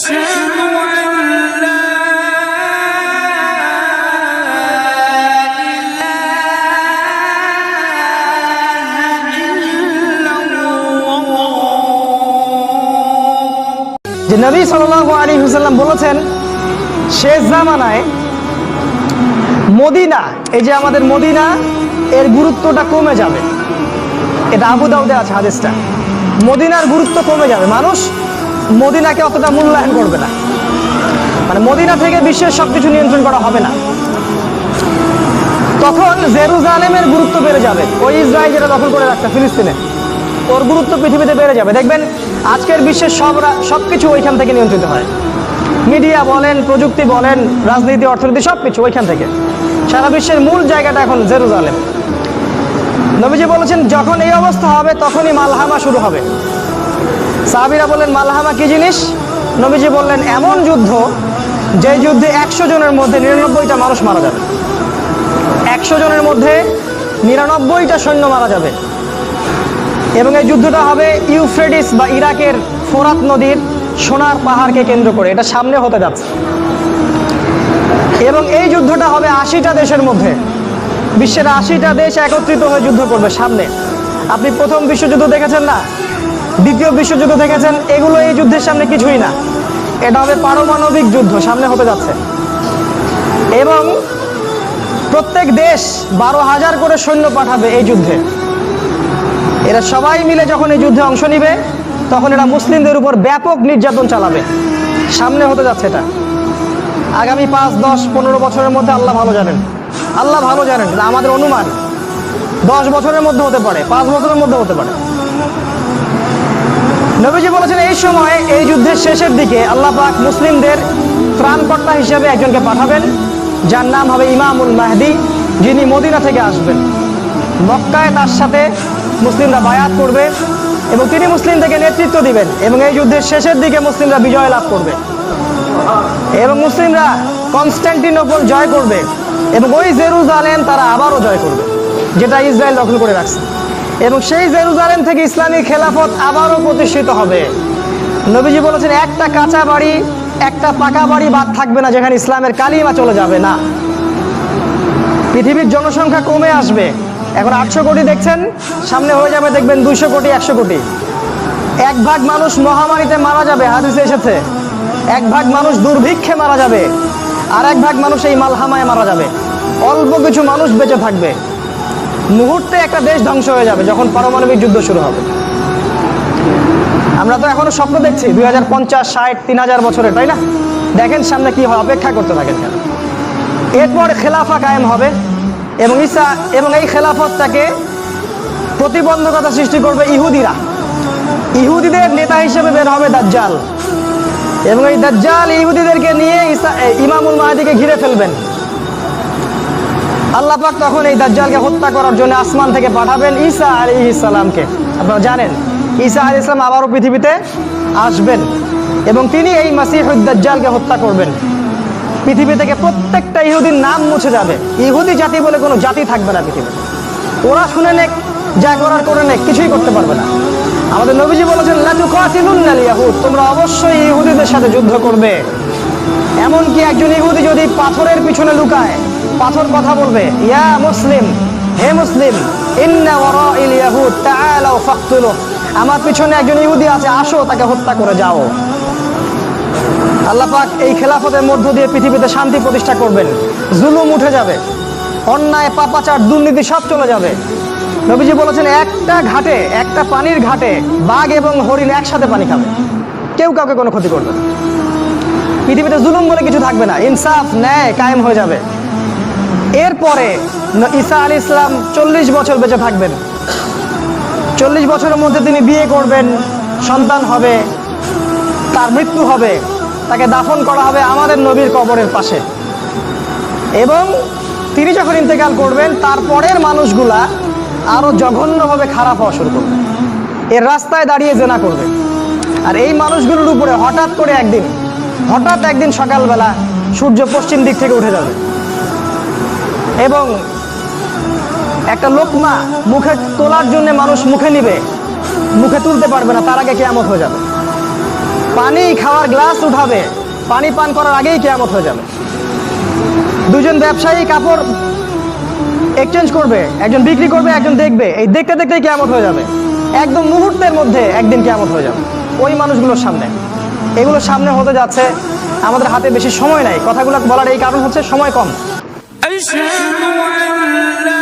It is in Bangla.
أشهد أن لا إله إلا الله যে নবী সাল্লাহ আলী হুসাল্লাম বলেছেন শেষ জামানায় মদিনা এই যে আমাদের মদিনা এর গুরুত্বটা কমে যাবে এটা আবু দাউদে আছে হাদিসটা মদিনার গুরুত্ব কমে যাবে মানুষ মদিনাকে অতটা মূল্যায়ন করবে না। মানে মদিনা থেকে বিশ্বের সবকিছু নিয়ন্ত্রণ করা হবে না। তখন জেরুজালেমের গুরুত্ব বেড়ে যাবে। ওই ইসরায়েল যেটা দখল করে রাখছে, ফিলিস্তিনে, ওর গুরুত্ব পৃথিবীতে বেড়ে যাবে। দেখবেন, আজকের বিশ্বের সব রা- সবকিছু ওইখান থেকে নিয়ন্ত্রিত হয়। মিডিয়া বলেন, প্রযুক্তি বলেন, রাজনীতি, অর্থনীতি সব কিছু ওইখান থেকে। সারা বিশ্বের মূল জায়গাটা এখন জেরুজালেম। নবীজি বলেছেন, যখন এই অবস্থা হবে, তখনই মালহামা শুরু হবে। সাহাবিরা বললেন, মালহামা কি জিনিস? নবীজি বললেন, এমন যুদ্ধ যে যুদ্ধে একশো জনের মধ্যে নিরানব্বইটা মানুষ মারা যাবে। একশো জনের মধ্যে নিরানব্বইটা সৈন্য মারা যাবে। এবং এই যুদ্ধটা হবে ইউফ্রেডিস বা ইরাকের ফোরাত নদীর সোনার পাহাড়কে কেন্দ্র করে। এটা সামনে হতে যাচ্ছে। এবং এই যুদ্ধটা হবে আশিটা দেশের মধ্যে। বিশ্বের আশিটা দেশ একত্রিত হয়ে যুদ্ধ করবে সামনে। আপনি প্রথম বিশ্বযুদ্ধ দেখেছেন না? দ্বিতীয় বিশ্বযুদ্ধ দেখেছেন, এগুলো এই যুদ্ধের সামনে কিছুই না। এটা হবে পারমাণবিক যুদ্ধ, সামনে হতে যাচ্ছে। এবং প্রত্যেক দেশ বারো হাজার করে সৈন্য পাঠাবে এই যুদ্ধে। এরা সবাই মিলে যখন এই যুদ্ধে অংশ নিবে, তখন এরা মুসলিমদের উপর ব্যাপক নির্যাতন চালাবে। সামনে হতে যাচ্ছে এটা। আগামী পাঁচ, দশ, পনেরো বছরের মধ্যে আল্লাহ ভালো জানেন। আল্লাহ ভালো জানেন আমাদের অনুমান। দশ বছরের মধ্যে হতে পারে, পাঁচ বছরের মধ্যে হতে পারে। নবীজি বলেছেন, এই সময়, এই যুদ্ধের শেষের দিকে আল্লাহ পাক মুসলিমদের ত্রাণকর্তা হিসেবে একজনকে পাঠাবেন, যার নাম হবে ইমামুল মাহদি, যিনি মদিনা থেকে আসবেন। মক্কায় তার সাথে মুসলিমরা বায়াত করবে এবং তিনি মুসলিমদেরকে নেতৃত্ব দিবেন এবং এই যুদ্ধের শেষের দিকে মুসলিমরা বিজয় লাভ করবে। এবং মুসলিমরা কনস্ট্যান্টিনোপল জয় করবে এবং ওই জেরুজালেম তারা আবারও জয় করবে, যেটা ইসরায়েল দখল করে রাখছে। এবং সেই জেরুজালেম থেকে ইসলামী খেলাফত আবারও প্রতিষ্ঠিত হবে। নবীজি বলেছেন, একটা কাঁচা বাড়ি, একটা পাকা বাড়ি বাদ থাকবে না যেখানে ইসলামের কালিমা চলে যাবে না। পৃথিবীর জনসংখ্যা কমে আসবে। এখন আটশো কোটি দেখছেন, সামনে হয়ে যাবে দেখবেন দুইশো কোটি, একশো কোটি। এক ভাগ মানুষ মহামারীতে মারা যাবে, হাদিসে এসেছে। এক ভাগ মানুষ দুর্ভিক্ষে মারা যাবে, আর এক ভাগ মানুষ এই মালহামায় মারা যাবে। অল্প কিছু মানুষ বেঁচে থাকবে। মুহূর্তে একটা দেশ ধ্বংস হয়ে যাবে যখন পারমাণবিক যুদ্ধ শুরু হবে। আমরা তো এখনও স্বপ্ন দেখছি দুই হাজার পঞ্চাশ ষাট তিন হাজার বছরের তাই না? দেখেন সামনে কি হয় অপেক্ষা করতে থাকেন কেন? এরপর খেলাফা কায়েম হবে এবং ঈসা এবং এই খেলাফতটাকে প্রতিবন্ধকতা সৃষ্টি করবে ইহুদিরা। ইহুদিদের নেতা হিসেবে বের হবে দাজ্জাল। এবং এই দাজ্জাল ইহুদিদেরকে নিয়ে এ, ইমামুল মাহাদিকে ঘিরে ফেলবেন। আল্লাহ পাক তখন এই দাজ্জালকে হত্যা করার জন্য আসমান থেকে পাঠাবেন ঈসা আলী ইসালামকে আপনারা জানেন, ঈসা আলী ইসলাম আবারও পৃথিবীতে আসবেন এবং তিনি এই মাসিহুদ দাজ্জালকে হত্যা করবেন। পৃথিবী থেকে প্রত্যেকটা ইহুদির নাম মুছে যাবে। ইহুদি জাতি বলে কোনো জাতি থাকবে না পৃথিবীতে। ওরা শুনে নেক, যা করার করে নেক, কিছুই করতে পারবে না। আমাদের নবীজি বলেছেন, লাতু কাতিলুন্নাল তোমরা অবশ্যই ইহুদিদের সাথে যুদ্ধ করবে। এমনকি একজন ইহুদি যদি পাথরের পিছনে লুকায় পাথর কথা বলবে। ইয়া মুসলিম, হে মুসলিম আমার পিছনে একজন ইহুদি আছে, আসো, তাকে হত্যা করে যাও। আল্লাহ পাক এই খেলাফতের মধ্য দিয়ে পৃথিবীতে শান্তি প্রতিষ্ঠা করবেন। জুলুম উঠে যাবে। অন্যায়, পাপাচার, দুর্নীতি সব চলে যাবে। নবীজি বলেছেন, একটা ঘাটে, একটা পানির ঘাটে বাঘ এবং হরিণ একসাথে পানি খাবে। কেউ কাউকে কোনো ক্ষতি করবে না। পৃথিবীতে জুলুম বলে কিছু থাকবে না। ইনসাফ, ন্যায় কায়েম হয়ে যাবে। এরপরে ঈসা আলী ইসলাম চল্লিশ বছর বেঁচে থাকবেন। চল্লিশ বছরের মধ্যে তিনি বিয়ে করবেন, সন্তান হবে, তার মৃত্যু হবে, তাকে দাফন করা হবে আমাদের নবীর কবরের পাশে। এবং তিনি যখন ইন্তেকাল করবেন তারপরের মানুষগুলা আরও জঘন্যভাবে খারাপ হওয়া শুরু করবে। এর রাস্তায় দাঁড়িয়ে জেনা করবে। আর এই মানুষগুলোর উপরে হঠাৎ করে একদিন, হঠাৎ একদিন সকালবেলা সূর্য পশ্চিম দিক থেকে উঠে যাবে। এবং একটা লোকমা মুখে তোলার জন্য মানুষ মুখে নিবে, মুখে তুলতে পারবে না, তার আগে কেয়ামত হয়ে যাবে। পানি খাওয়ার গ্লাস উঠাবে, পানি পান করার আগেই কেয়ামত হয়ে যাবে। দুজন ব্যবসায়ী কাপড় এক্সচেঞ্জ করবে, একজন বিক্রি করবে, একজন দেখবে, এই দেখতে দেখতেই কেয়ামত হয়ে যাবে। একদম মুহূর্তের মধ্যে একদিন কেয়ামত হয়ে যাবে, ওই মানুষগুলোর সামনে। এগুলো সামনে হতে যাচ্ছে, আমাদের হাতে বেশি সময় নাই। কথাগুলো বলার এই কারণ হচ্ছে সময় কম। someone